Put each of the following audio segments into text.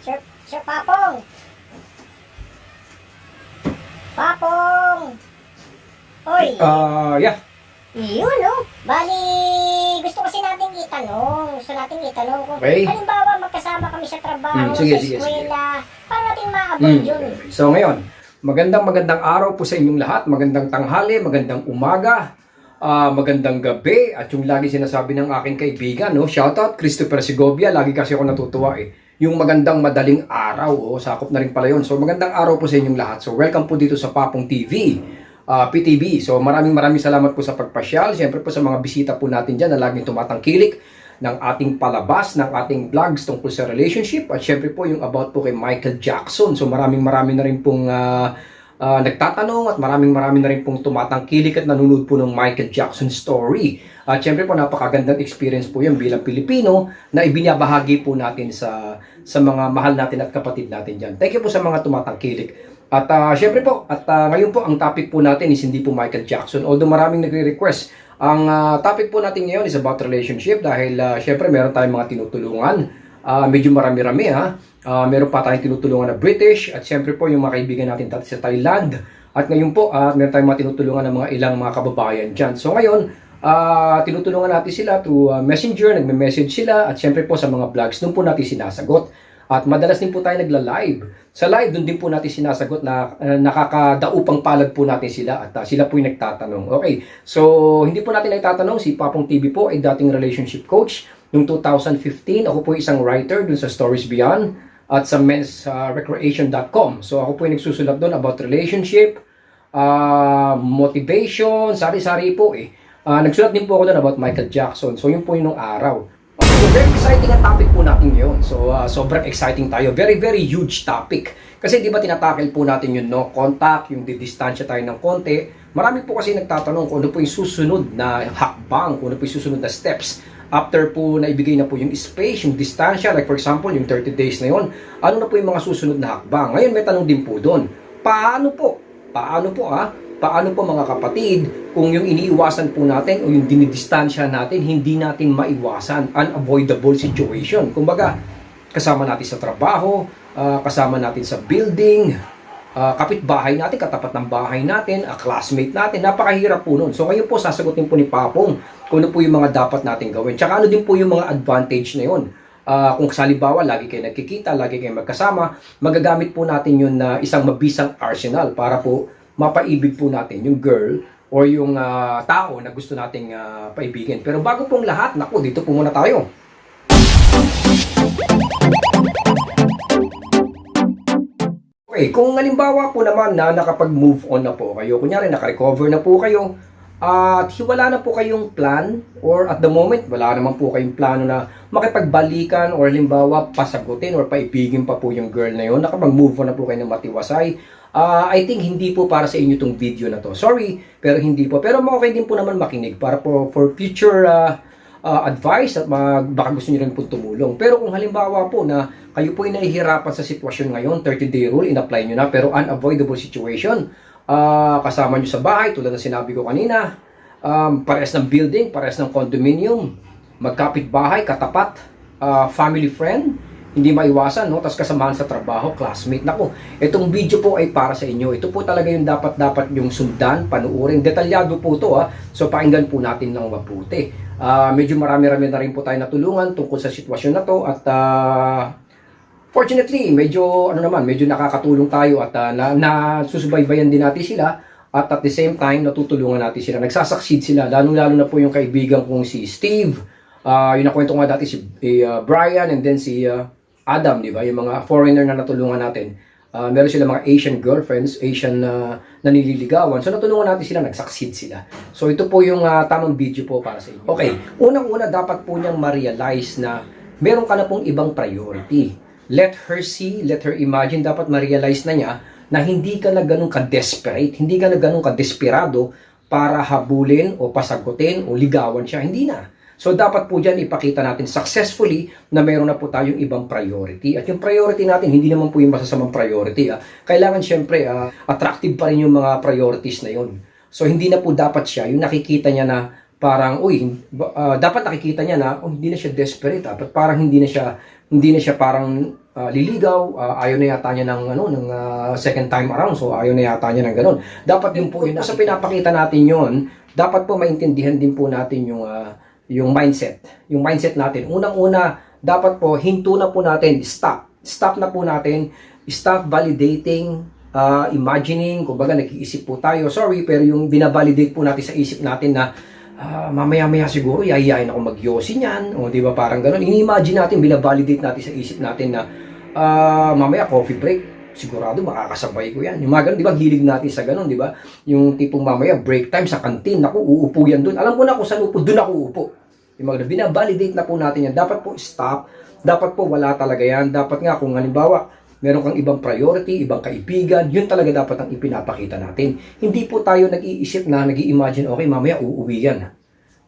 Sir, Sir Papong! Papong! Oy! Ah, yeah. Yun, no? Bali, gusto kasi natin itanong. Gusto natin itanong kung Okay. halimbawa magkasama kami sa trabaho, Hmm, sige, sa sige, eskwela, paano natin ma-avoid Mm. yun? So ngayon, magandang magandang araw po sa inyong lahat. Magandang tanghali, magandang umaga, ah, magandang gabi. At yung lagi sinasabi ng aking kaibigan, no? Shoutout Christopher Segovia. Lagi kasi ako natutuwa eh. Yung magandang madaling araw, oh, sakop na rin pala yun. So magandang araw po sa inyong lahat. So welcome po dito sa Papong TV. ah, PTV. So maraming maraming salamat po sa pagpasyal. Siyempre po sa mga bisita po natin dyan na laging tumatangkilik ng ating palabas, ng ating vlogs tungkol sa relationship at syempre po yung about po kay Michael Jackson. So maraming maraming na rin pong ah, ah, nagtatanong at maraming maraming na rin pong tumatangkilik at nanonood po ng Michael Jackson story. At syempre po napakagandang experience po yun bilang Pilipino na ibinabahagi po natin sa sa mga mahal natin at kapatid natin dyan. Thank you po sa mga tumatangkilik. At ah, syempre po, at ah, ngayon po ang topic po natin is hindi po Michael Jackson. Although maraming nagre-request ang ah, topic po natin ngayon is about relationship dahil uh, syempre meron tayong mga tinutulungan. Ah, medyo marami-rami ha. Ah, meron pa tayong tinutulungan na British at syempre po yung mga kaibigan natin dati sa Thailand. At ngayon po, ah, meron tayong mga tinutulungan ng mga ilang mga kababayan dyan. So ngayon, ah, tinutulungan natin sila through ah, messenger, nagme-message sila at syempre po sa mga vlogs, doon po natin sinasagot. At madalas din po tayo nagla-live. Sa live, doon din po natin sinasagot na uh, nakakadaupang palad po natin sila at uh, sila po yung nagtatanong. Okay, so hindi po natin nagtatanong. Si Papong TV po ay dating relationship coach. Noong 2015, ako po isang writer dun sa Stories Beyond at sa mensrecreation.com. So ako po yung nagsusulat doon about relationship, uh, motivation, sari-sari po eh. Uh, nagsulat din po ako doon about Michael Jackson. So yun po yung araw. So very exciting ang topic po natin ngayon. So uh, sobrang exciting tayo. Very very huge topic. Kasi di ba tinatakil po natin yung no contact, yung didistansya tayo ng konti. Marami po kasi nagtatanong kung ano po yung susunod na hakbang, kung ano po yung susunod na steps. After po na ibigay na po yung space, yung distansya, like for example, yung 30 days na yon, ano na po yung mga susunod na hakbang. Ngayon may tanong din po doon. Paano po? Paano po ah? Paano po mga kapatid kung yung iniiwasan po natin o yung dinidistansya natin hindi natin maiwasan unavoidable situation. Kumbaga, kasama natin sa trabaho, ah, kasama natin sa building, ah, kapitbahay natin, katapat ng bahay natin, a classmate natin, napakahirap po nun. So ngayon po sasagutin po ni Papong kung ano po yung mga dapat natin gawin. Tsaka ano din po yung mga advantage na yun. Ah, kung halimbawa lagi kayo nagkikita, lagi kayo magkasama, magagamit po natin yun na isang mabisang arsenal para po mapaibig po natin yung girl or yung ah, tao na gusto nating ah, paibigin. Pero bago pong lahat, naku, dito po muna tayo. Okay, kung halimbawa po naman na nakapag-move on na po kayo, kunyari naka-recover na po kayo, at wala na po kayong plan or at the moment wala naman po kayong plano na makipagbalikan or halimbawa pasagutin or paibigin pa po yung girl na yun, nakapag-move on na po kayo ng matiwasay, Ah, I think hindi po para sa inyo tong video na to. Sorry, pero hindi po. Pero okay din po naman makinig para po for future ah, ah, advice at mag, baka gusto niyo rin po tumulong. Pero kung halimbawa po na kayo po ay nahihirapan sa sitwasyon ngayon, 30-day rule, in-apply nyo na, pero unavoidable situation, ah, kasama nyo sa bahay, tulad na sinabi ko kanina, um, parehas ng building, parehas ng condominium, magkapit bahay, katapat, ah, family friend, hindi maiwasan, no? Tapos kasamahan sa trabaho, classmate. Nako, itong video po ay para sa inyo. Ito po talaga yung dapat-dapat yung sundan, panuorin. Detalyado po to, ha? So, pakinggan po natin ng mabuti. Ah, medyo marami-rami na rin po tayo natulungan tungkol sa sitwasyon na to at ah, fortunately, medyo ano naman, medyo nakakatulong tayo at ah, na, nasusubaybayan din natin sila at at the same time natutulungan natin sila. Nagsasucceed sila, lalong-lalo na po yung kaibigan kong si Steve. Ah, yung nakwento nga dati si ah, Brian and then si ah, Adam, di ba? Yung mga foreigner na natulungan natin. Ah, meron sila mga Asian girlfriends, Asian na nanililigawan. So natulungan natin sila, nag-succeed sila. So ito po yung ah, tamang video po para sa inyo. Okay, unang-una dapat po niyang ma-realize na meron ka na pong ibang priority. Let her see, let her imagine, dapat ma-realize na niya na hindi ka na ganun ka-desperate, hindi ka na ganun ka-desperado para habulin o pasagutin o ligawan siya. Hindi na. So dapat po dyan ipakita natin successfully na mayroon na po tayong ibang priority. At yung priority natin, hindi naman po yung masasamang priority. Ah. Kailangan syempre ah, attractive pa rin yung mga priorities na yun. So hindi na po dapat siya, yung nakikita niya na parang uy ah, dapat nakikita niya na oh, hindi na siya desperate dapat parang hindi na siya hindi na siya parang ah, liligaw. Ah, ayaw na yata niya ng ano ng ah, second time around. So ayaw na yata niya ng ganun. Dapat din po yun. Sa pinapakita natin yon dapat po maintindihan din po natin yung ah, yung mindset. Yung mindset natin. Unang-una dapat po hinto na po natin. Stop. Stop na po natin. Stop validating ah, imagining. Kumbaga nag-iisip po tayo sorry pero yung binavalidate po natin sa isip natin na Ah, mamaya-maya siguro yayayain ako magyosi niyan. O di ba parang ganun. Ini-imagine natin binavalidate natin sa isip natin na ah, mamaya coffee break. Sigurado makakasabay ko yan. Yung mga ganun di ba hilig natin sa ganun di ba? Yung tipong mamaya break time sa kantin ako uupo yan dun. Alam ko na kung saan upo dun ako uupo. Yung mga ganun, binavalidate na po natin yan. Dapat po stop. Dapat po wala talaga yan. Dapat nga kung halimbawa meron kang ibang priority, ibang kaibigan, yun talaga dapat ang ipinapakita natin. Hindi po tayo nag-iisip na, nag imagine okay, mamaya uuwi yan.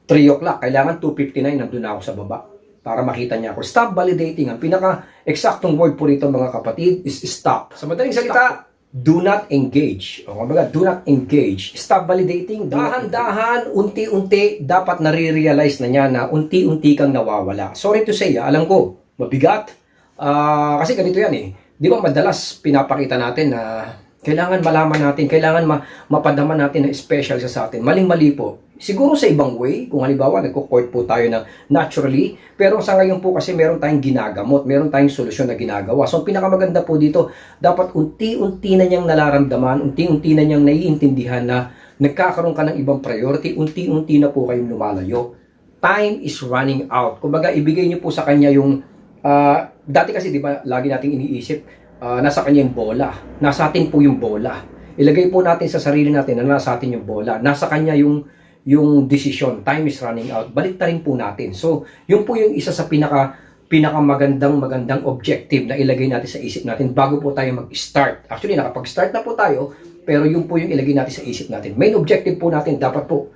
3 o'clock, kailangan 2.59, nandun na ako sa baba para makita niya ako. Stop validating. Ang pinaka-exactong word po rito mga kapatid is stop. Sa madaling salita, do not engage. O kumbaga, do not engage. Stop validating. Dahan-dahan, unti-unti, dapat nare-realize na niya na unti-unti kang nawawala. Sorry to say, ah, alam ko, mabigat. Ah, kasi ganito yan eh. Di ba madalas pinapakita natin na kailangan malaman natin, kailangan ma mapadama natin na special sa atin. Maling-mali po. Siguro sa ibang way, kung halimbawa nagko-court po tayo na naturally, pero sa ngayon po kasi meron tayong ginagamot, meron tayong solusyon na ginagawa. So pinakamaganda po dito, dapat unti-unti na niyang nalaramdaman, unti-unti na niyang naiintindihan na nagkakaroon ka ng ibang priority, unti-unti na po kayong lumalayo. Time is running out. Kumbaga, ibigay niyo po sa kanya yung Ah, dati kasi 'di ba, lagi nating iniisip ah, nasa kanya yung bola. Nasa atin po yung bola. Ilagay po natin sa sarili natin na nasa atin yung bola. Nasa kanya yung yung decision. Time is running out. Balik rin po natin. So, yun po yung isa sa pinaka pinakamagandang magandang objective na ilagay natin sa isip natin bago po tayo mag-start. Actually, nakapag-start na po tayo, pero yun po yung ilagay natin sa isip natin. Main objective po natin, dapat po,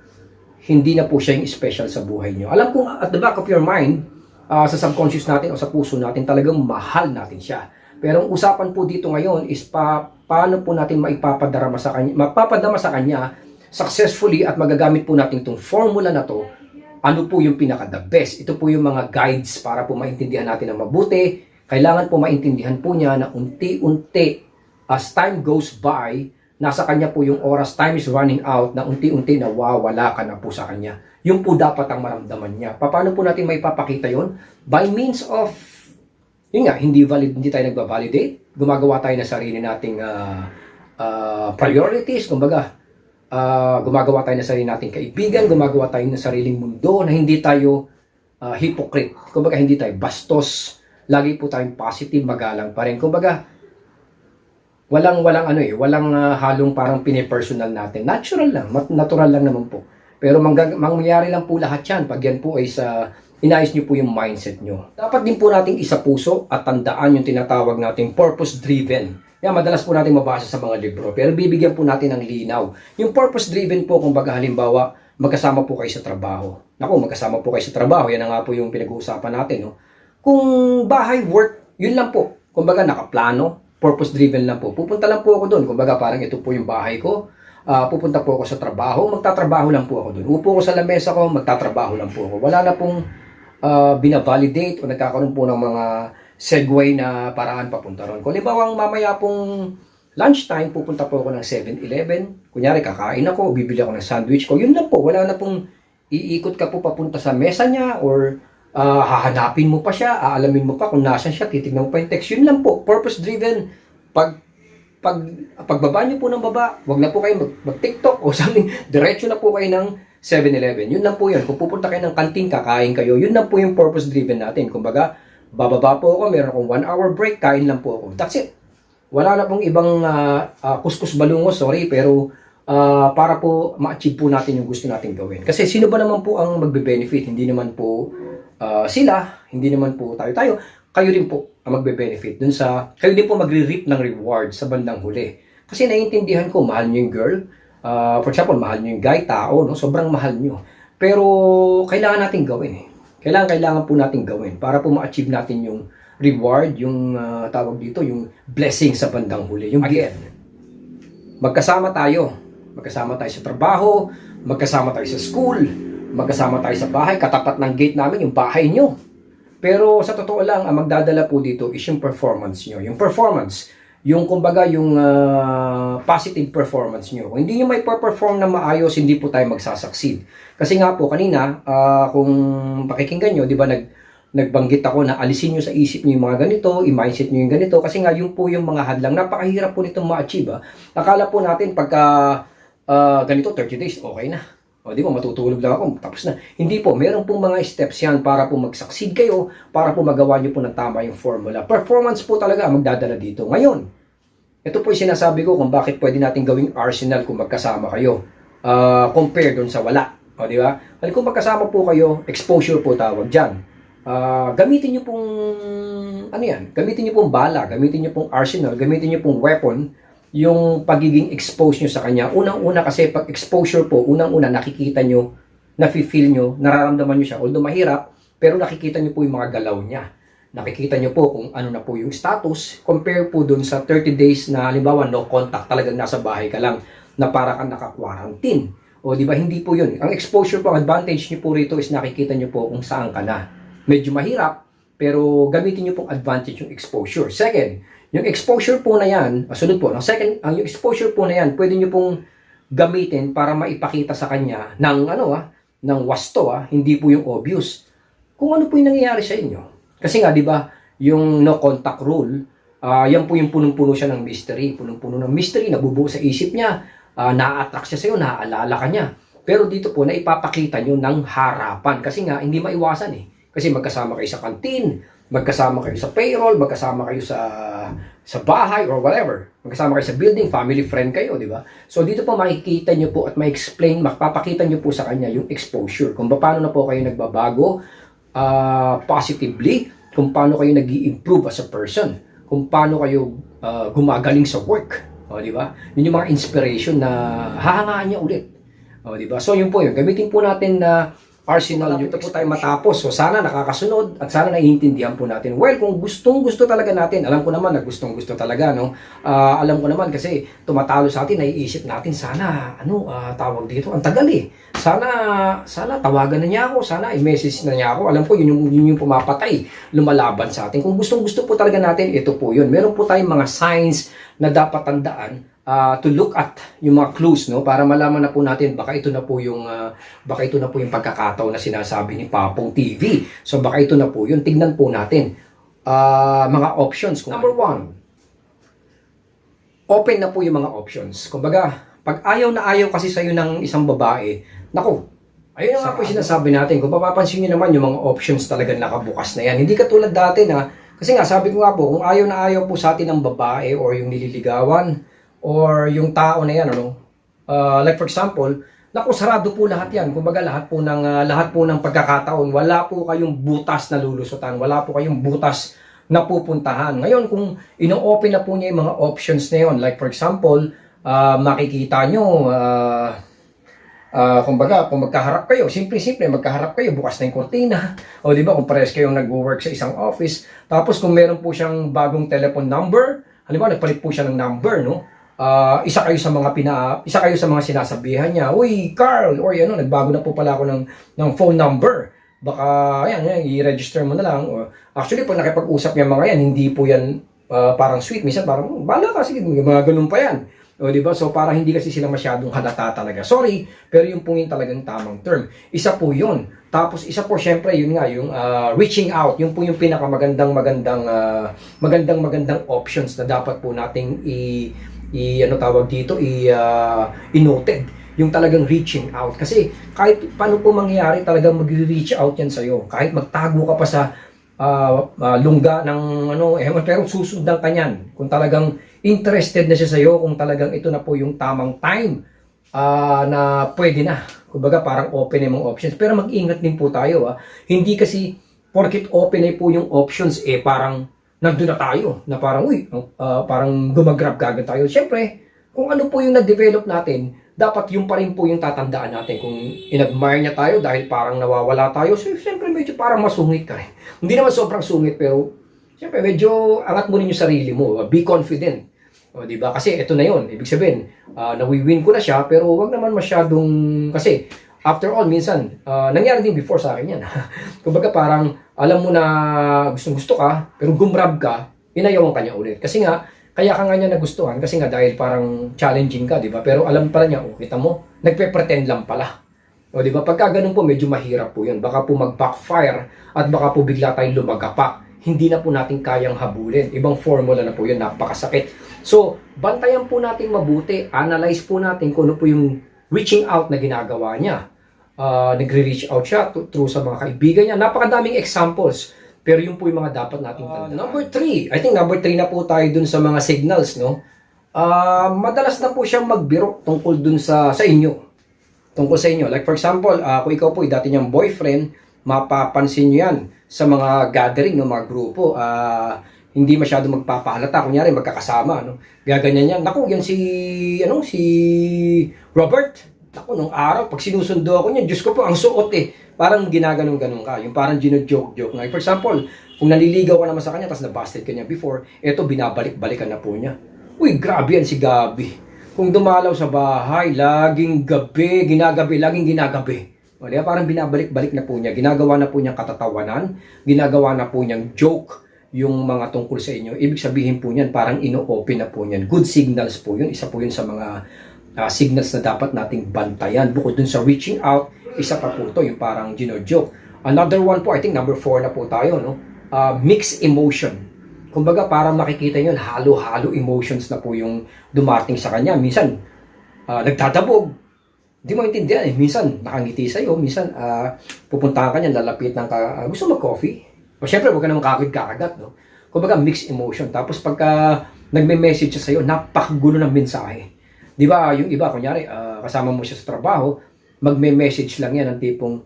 hindi na po siya yung special sa buhay nyo. Alam ko, at the back of your mind, ah, sa subconscious natin o sa puso natin, talagang mahal natin siya. Pero ang usapan po dito ngayon is pa, paano po natin maipapadarama sa kanya, mapapadama sa kanya successfully at magagamit po natin itong formula na to ano po yung pinaka the best. Ito po yung mga guides para po maintindihan natin ng mabuti. Kailangan po maintindihan po niya na unti-unti as time goes by, nasa kanya po yung oras, time is running out, na unti-unti nawawala ka na po sa kanya. Yun po dapat ang maramdaman niya. Paano po natin may papakita yon? By means of, yun nga, hindi valid, hindi tayo nagbabalidate. Gumagawa tayo ng sarili nating ah, ah, priorities, kumbaga, ah, gumagawa tayo ng sarili nating kaibigan, gumagawa tayo ng sariling mundo na hindi tayo ah, hypocrite. Kumbaga, hindi tayo bastos. Lagi po tayong positive, magalang pa rin. Kumbaga, walang walang ano eh, walang ah, halong parang pinipersonal natin. Natural lang, natural lang naman po. Pero mangyayari lang po lahat yan pag yan po ay sa inayos niyo po yung mindset niyo. Dapat din po nating isa puso at tandaan yung tinatawag nating purpose-driven. Yan, madalas po natin mabasa sa mga libro. Pero bibigyan po natin ng linaw. Yung purpose-driven po, kung baga halimbawa, magkasama po kayo sa trabaho. Naku, magkasama po kayo sa trabaho. Yan nga po yung pinag-uusapan natin. No? Kung bahay, work, yun lang po. Kung baga nakaplano, purpose-driven lang po. Pupunta lang po ako doon. Kung baga parang ito po yung bahay ko. Ah, pupunta po ako sa trabaho, magtatrabaho lang po ako doon. Upo ko sa lamesa ko, magtatrabaho lang po ako. Wala na pong ah, binavalidate o nagkakaroon po ng mga segue na paraan papunta ron. Kung halimbawa mamaya pong lunchtime, pupunta po ako ng 7-Eleven. Kunyari, kakain ako, bibili ako ng sandwich ko. Yun lang po, wala na pong iikot ka po papunta sa mesa niya or ah, hahanapin mo pa siya, aalamin mo pa kung nasan siya, titignan mo pa yung text. Yun lang po, purpose-driven. Pag pag pagbaba niyo po ng baba, wag na po kayo mag, mag-TikTok o something. Diretso na po kayo ng 7-Eleven. Yun lang po yun. Kung pupunta kayo ng kantin, kakain kayo, yun lang po yung purpose-driven natin. Kumbaga, bababa po ako, meron akong 1 hour break, kain lang po ako. That's it. Wala na pong ibang ah, ah, kuskus balungos, sorry, pero ah, para po ma-achieve po natin yung gusto natin gawin. Kasi sino ba naman po ang magbe-benefit? Hindi naman po ah, sila, hindi naman po tayo-tayo. Kayo rin po ang magbe-benefit dun sa, kayo din po magre-reap ng reward sa bandang huli. Kasi naiintindihan ko, mahal nyo yung girl. Ah, for example, mahal nyo yung guy, tao, no? sobrang mahal nyo. Pero kailangan natin gawin eh. Kailangan, kailangan po natin gawin para po ma-achieve natin yung reward, yung ah, tawag dito, yung blessing sa bandang huli. Yung again, magkasama tayo. Magkasama tayo sa trabaho, magkasama tayo sa school, magkasama tayo sa bahay, katapat ng gate namin, yung bahay nyo. Pero sa totoo lang, ang magdadala po dito is yung performance nyo. Yung performance, yung kumbaga yung ah, positive performance nyo. Kung hindi nyo may perform na maayos, hindi po tayo magsasucceed. Kasi nga po, kanina, ah, kung pakikinggan nyo, di ba, nag, nagbanggit ako na alisin nyo sa isip nyo yung mga ganito, i-mindset nyo yung ganito, kasi nga yung po yung mga hadlang, napakahirap po nitong ma-achieve. ah. Akala po natin pagka ah, ganito, 30 days, okay na. O di ba, matutulog lang ako, tapos na. Hindi po, meron pong mga steps yan para po mag-succeed kayo, para po magawa nyo po ng tama yung formula. Performance po talaga ang magdadala dito. Ngayon, ito po yung sinasabi ko kung bakit pwede natin gawing arsenal kung magkasama kayo. Ah, compare doon sa wala. O di ba? Well, kung magkasama po kayo, exposure po tawag dyan. Ah, gamitin nyo pong, ano yan, gamitin nyo pong bala, gamitin nyo pong arsenal, gamitin nyo pong weapon, yung pagiging exposed nyo sa kanya. Unang-una kasi pag exposure po, unang-una nakikita nyo, nafe-feel nyo, nararamdaman nyo siya. Although mahirap, pero nakikita nyo po yung mga galaw niya. Nakikita nyo po kung ano na po yung status. Compare po dun sa 30 days na halimbawa no contact, talagang nasa bahay ka lang na para kang naka-quarantine. O di ba hindi po yun. Ang exposure po, ang advantage nyo po rito is nakikita nyo po kung saan ka na. Medyo mahirap, pero gamitin nyo pong advantage yung exposure. Second, yung exposure po na yan, sunod po, ang second, ang yung exposure po na yan, pwede nyo pong gamitin para maipakita sa kanya ng ano ah, ng wasto ah, hindi po yung obvious. Kung ano po yung nangyayari sa inyo. Kasi nga, di ba, yung no contact rule, ah, yan po yung punong-puno siya ng mystery. Punong-puno ng mystery, nabubuo sa isip niya, uh, na-attract siya sa'yo, naaalala ka niya. Pero dito po, na ipapakita nyo ng harapan. Kasi nga, hindi maiwasan eh. Kasi magkasama kayo sa kantin, magkasama kayo sa payroll, magkasama kayo sa sa bahay or whatever. Magkasama kayo sa building, family friend kayo, di ba? So dito po makikita nyo po at ma-explain, makapapakita nyo po sa kanya yung exposure. Kung paano na po kayo nagbabago ah, positively, kung paano kayo nag improve as a person, kung paano kayo ah, gumagaling sa work. O, di ba? Yun yung mga inspiration na hahangaan niya ulit. O, di ba? So, yun po yun. Gamitin po natin na arsenal yung po tayo matapos. So, sana nakakasunod at sana naiintindihan po natin. Well, kung gustong gusto talaga natin, alam ko naman na gustong gusto talaga, no? Ah, alam ko naman kasi tumatalo sa atin, naiisip natin, sana, ano, ah, tawag dito, ang tagal eh. Sana, sana tawagan na niya ako, sana i-message na niya ako. Alam ko, yun yung, yun yung pumapatay, lumalaban sa atin. Kung gustong gusto po talaga natin, ito po yun. Meron po tayong mga signs na dapat tandaan ah, to look at yung mga clues no para malaman na po natin baka ito na po yung ah, baka ito na po yung pagkakataon na sinasabi ni Papong TV. So baka ito na po yun. Tignan po natin ah, mga options. Kung Number one, open na po yung mga options. Kumbaga, pag ayaw na ayaw kasi sa'yo ng isang babae, nako, ayun na nga po yung sinasabi natin. Kung papapansin nyo naman, yung mga options talagang nakabukas na yan. Hindi katulad dati na, kasi nga sabi ko nga po, kung ayaw na ayaw po sa atin ng babae or yung nililigawan, or yung tao na yan, ano, uh, like for example, naku, sarado po lahat yan. Kumbaga, lahat po ng, ah, lahat po ng pagkakataon, wala po kayong butas na lulusutan, wala po kayong butas na pupuntahan. Ngayon, kung ino-open na po niya yung mga options na yun, like for example, ah, makikita nyo, ah, ah, kumbaga, kung magkaharap kayo, simple-simple, magkaharap kayo, bukas na yung kortina. O di ba, kung pares kayong nag-work sa isang office. Tapos kung meron po siyang bagong telephone number, halimbawa, nagpalit po siya ng number, no? Ah, isa kayo sa mga pina isa kayo sa mga sinasabihan niya, "Uy, Carl, or ano, nagbago na po pala ako ng ng phone number." Baka ayan, ayan i-register mo na lang. Or, actually, pag nakipag-usap niya mga yan, hindi po yan ah, parang sweet. Minsan parang, "Oh, bala ka, sige, mga ganun pa yan. O, di ba? So, para hindi kasi sila masyadong halata talaga. Sorry, pero yung po yung talagang tamang term. Isa po yun. Tapos, isa po, syempre, yun nga, yung ah, reaching out. Yung po yung pinakamagandang, magandang, ah, magandang, magandang options na dapat po nating i, i ano tawag dito, i, ah, i-noted yung talagang reaching out. Kasi kahit paano po mangyayari, talagang mag-reach out yan sa'yo. Kahit magtago ka pa sa ah, ah, lungga ng ano, eh, pero susundan ka niyan. Kung talagang interested na siya sa'yo, kung talagang ito na po yung tamang time ah, na pwede na. Kumbaga parang open yung mga options. Pero mag-ingat din po tayo. Ah. Hindi kasi porkit open na po yung options, eh parang nandun na tayo. Na parang, uy, ah, parang gumagrab kagad tayo. Siyempre, kung ano po yung na-develop natin, dapat yung pa rin po yung tatandaan natin. Kung in-admire niya tayo dahil parang nawawala tayo, so, siyempre medyo parang masungit ka rin. Hindi naman sobrang sungit, pero siyempre medyo angat mo rin yung sarili mo. Be confident. O, di ba? Kasi ito na yon Ibig sabihin, ah, nawi-win ko na siya, pero wag naman masyadong, kasi after all, minsan, ah, nangyari din before sa akin yan. Kumbaga parang, alam mo na gustong gusto ka, pero gumrab ka, inayawan ka niya ulit. Kasi nga, kaya ka nga niya nagustuhan, kasi nga dahil parang challenging ka, di ba? Pero alam pala niya, oh, kita mo, nagpe-pretend lang pala. O di ba? Pagka ganun po, medyo mahirap po yun. Baka po mag-backfire at baka po bigla tayong lumagapak. Hindi na po natin kayang habulin. Ibang formula na po yun, napakasakit. So, bantayan po natin mabuti, analyze po natin kung ano po yung reaching out na ginagawa niya. Uh, nagre-reach out siya through sa mga kaibigan niya. Napakadaming examples. Pero yun po yung mga dapat nating tandaan. number three, I think number three na po tayo dun sa mga signals, no? Ah, madalas na po siyang magbiro tungkol dun sa sa inyo. Tungkol sa inyo. Like for example, ah, kung ikaw po ay dati niyang boyfriend, mapapansin niyo yan sa mga gathering, no, mga grupo. Ah, hindi masyado magpapahalata. Kunyari, magkakasama, no? Gaganyan yan. Naku, yan si, ano, si Robert. Naku, nung araw, pag sinusundo ako niyan, Diyos ko po, ang suot eh. Parang ginaganong-ganong ka. Yung parang gino-joke-joke na. For example, kung naliligaw ka naman sa kanya, tapos nabasted ka niya before, eto, binabalik-balikan na po niya. Uy, grabe yan si Gabi. Kung dumalaw sa bahay, laging gabi, ginagabi, laging ginagabi. O, di ba? Parang binabalik-balik na po niya. Ginagawa na po niyang katatawanan, ginagawa na po niyang joke yung mga tungkol sa inyo. Ibig sabihin po niyan, parang ino-open na po niyan. Good signals po yun. Isa po yun sa mga ah, signals na dapat nating bantayan. Bukod dun sa reaching out, isa pa po to, yung parang gino-joke. Another one po, I think number four na po tayo, no? Ah, mixed emotion. Kumbaga, parang makikita nyo, halo-halo emotions na po yung dumating sa kanya. Minsan, ah, nagtatabog. Hindi mo intindihan eh. Minsan, nakangiti sa'yo. Minsan, ah, pupuntahan ka niya, lalapit ng ka, ah, gusto mag-coffee? O syempre, huwag ka naman kakit kakagat, no? Kumbaga, mixed emotion. Tapos pagka nagme-message siya sa'yo, napakagulo ng mensahe. Di ba, yung iba, kunyari, ah, kasama mo siya sa trabaho, magme-message lang yan ng tipong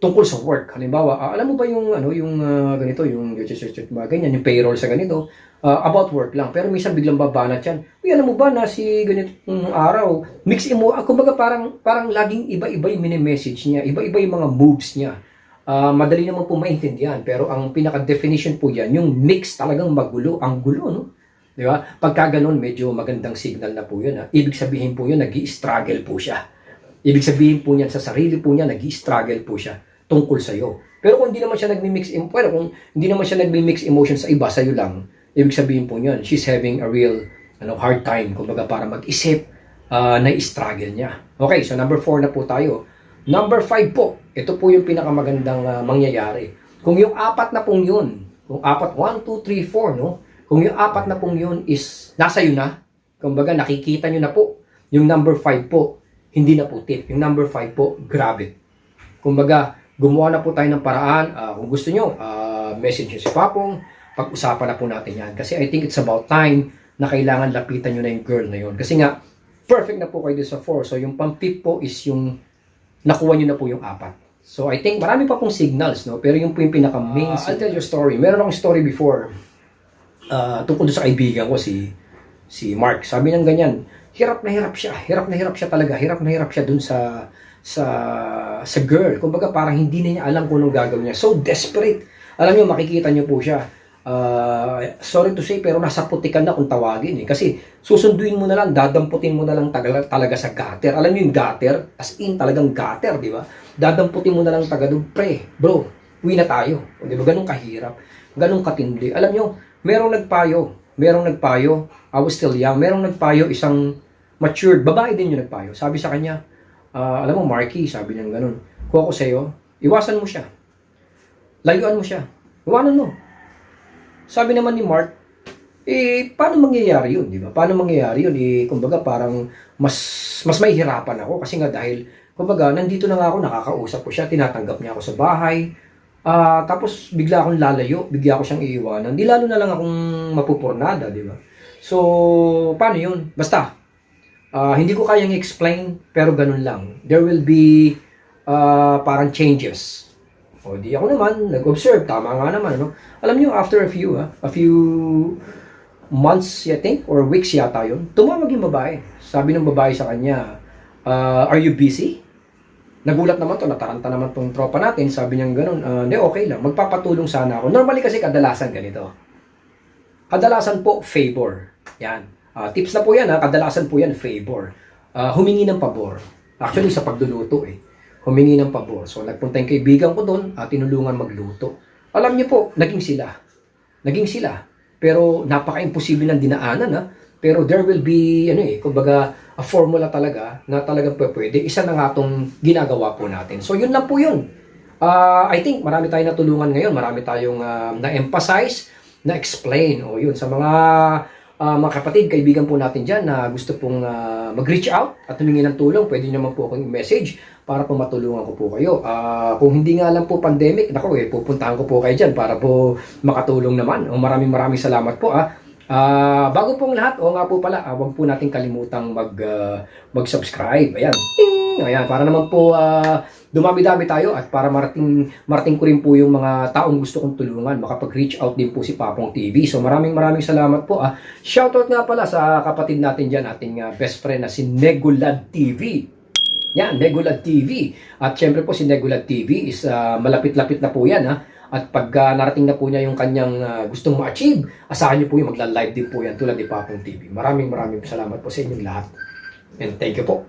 tungkol sa work. Halimbawa, ah, alam mo ba yung ano yung ah, ganito, yung mga ganyan, yung payroll sa ganito, ah, about work lang. Pero minsan biglang babanat yan. Uy, alam mo ba na si ganitong araw, mix emo, ah, kumbaga parang parang laging iba-iba yung mini-message niya, iba-iba yung mga moves niya. Ah, madali naman po maintindihan, pero ang pinaka-definition po yan, yung mix talagang magulo, ang gulo, no? Di ba? Pagka ganun, medyo magandang signal na po yun. Ha? Ibig sabihin po yun, nag struggle po siya. Ibig sabihin po niyan, sa sarili po niya, nag struggle po siya tungkol sa iyo. Pero kung hindi naman siya nagmi-mix, pero kung hindi naman siya nagmi-mix emotion sa iba, sa iyo lang, ibig sabihin po niyan, she's having a real ano, hard time, kumbaga para mag-isip ah, na struggle niya. Okay, so number four na po tayo. Number five po, ito po yung pinakamagandang ah, mangyayari. Kung yung apat na pong yun, kung apat, one, two, three, four, no? Kung yung apat na pong yun is nasa iyo na, kumbaga nakikita nyo na po, yung number five po, hindi na po tip. Yung number five po, grabe. Kumbaga, gumawa na po tayo ng paraan. Ah, kung gusto nyo, ah, message nyo si Papong, pag-usapan na po natin yan. Kasi I think it's about time na kailangan lapitan nyo na yung girl na yun. Kasi nga, perfect na po kayo sa 4. So, yung pang-fifth po is yung nakuha nyo na po yung apat. So, I think marami pa pong signals, no? Pero yung po yung pinaka-main I'll tell you a story. Meron akong story before ah, tungkol sa kaibigan ko, si si Mark. Sabi niya ganyan, hirap na hirap siya. Hirap na hirap siya talaga. Hirap na hirap siya dun sa sa sa girl. Kumbaga parang hindi na niya alam kung anong gagawin niya. So desperate. Alam niyo, makikita niyo po siya. Ah, sorry to say, pero nasa putikan na kung tawagin eh. Kasi susunduin mo na lang, dadamputin mo na lang taga- talaga sa gutter. Alam niyo yung gutter? As in, talagang gutter, di ba? Dadamputin mo na lang taga doon. Pre, bro, uwi na tayo. Di ba? Ganun kahirap. Ganun katindi. Alam niyo, merong nagpayo. Merong nagpayo. I was still young. Merong nagpayo, isang matured. Babae din yung nagpayo. Sabi sa kanya, ah, alam mo, Marky, sabi niya ganun. Kung ako sa'yo, iwasan mo siya. Layuan mo siya. Iwanan mo. Sabi naman ni Mark, eh, paano mangyayari yun, di ba? Paano mangyayari yun? Eh, kumbaga, parang mas, mas may hirapan ako kasi nga dahil, kumbaga, nandito na nga ako, nakakausap ko siya, tinatanggap niya ako sa bahay, ah tapos bigla akong lalayo, bigla ako siyang iiwanan. Di lalo na lang akong mapupurnada, di ba? So, paano yun? Basta, ah, hindi ko kayang explain, pero ganun lang. There will be ah, parang changes. O di ako naman, nag-observe, tama nga naman, no? Alam niyo, after a few, ah, a few months, I think, or weeks yata yun, tumawag yung babae. Sabi ng babae sa kanya, "Ah, are you busy? Nagulat naman to, nataranta naman tong tropa natin. Sabi niya ganun, "Ah, hindi, okay lang. Magpapatulong sana ako. Normally kasi kadalasan ganito. Kadalasan po, favor. Yan. Ah, tips na po yan, ha? kadalasan po yan, favor. Ah, humingi ng pabor. Actually, sa pagluluto eh. humingi ng pabor. So nagpunta yung kaibigan ko doon at tinulungan magluto. Alam niyo po, naging sila. Naging sila. Pero napaka-imposible ng dinaanan ha. Pero there will be, ano eh, kumbaga, a formula talaga na talagang pwede. Isa na nga itong ginagawa po natin. So yun lang po yun. Ah, I think marami tayong natulungan ngayon. Marami tayong ah, na-emphasize, na-explain. O yun, sa mga ah, mga kapatid, kaibigan po natin dyan na gusto pong ah, mag-reach out at humingi ng tulong, pwede naman po akong message para po matulungan ko po kayo. Ah, kung hindi nga lang po pandemic, nako eh, pupuntahan ko po kayo dyan para po makatulong naman. O maraming maraming salamat po ah. Ah, bago pong lahat, o nga po pala, ah, huwag po natin kalimutang mag, ah, mag-subscribe. Ayan. Ting! Ayan, para naman po ah, dumami-dami tayo at para marating, marating ko rin po yung mga taong gusto kong tulungan. Makapag-reach out din po si Papong TV. So maraming maraming salamat po. Ah. Shoutout nga pala sa kapatid natin dyan, ating ah, best friend na si Negulad TV. Yan, Negulad TV. At syempre po si Negulad TV is ah, malapit-lapit na po yan. Ha? At pag uh, narating na po niya yung kanyang uh, gustong ma-achieve, asahan niyo po yung magla-live din po yan tulad ni Papong TV. Maraming maraming salamat po sa inyong lahat. And thank you po.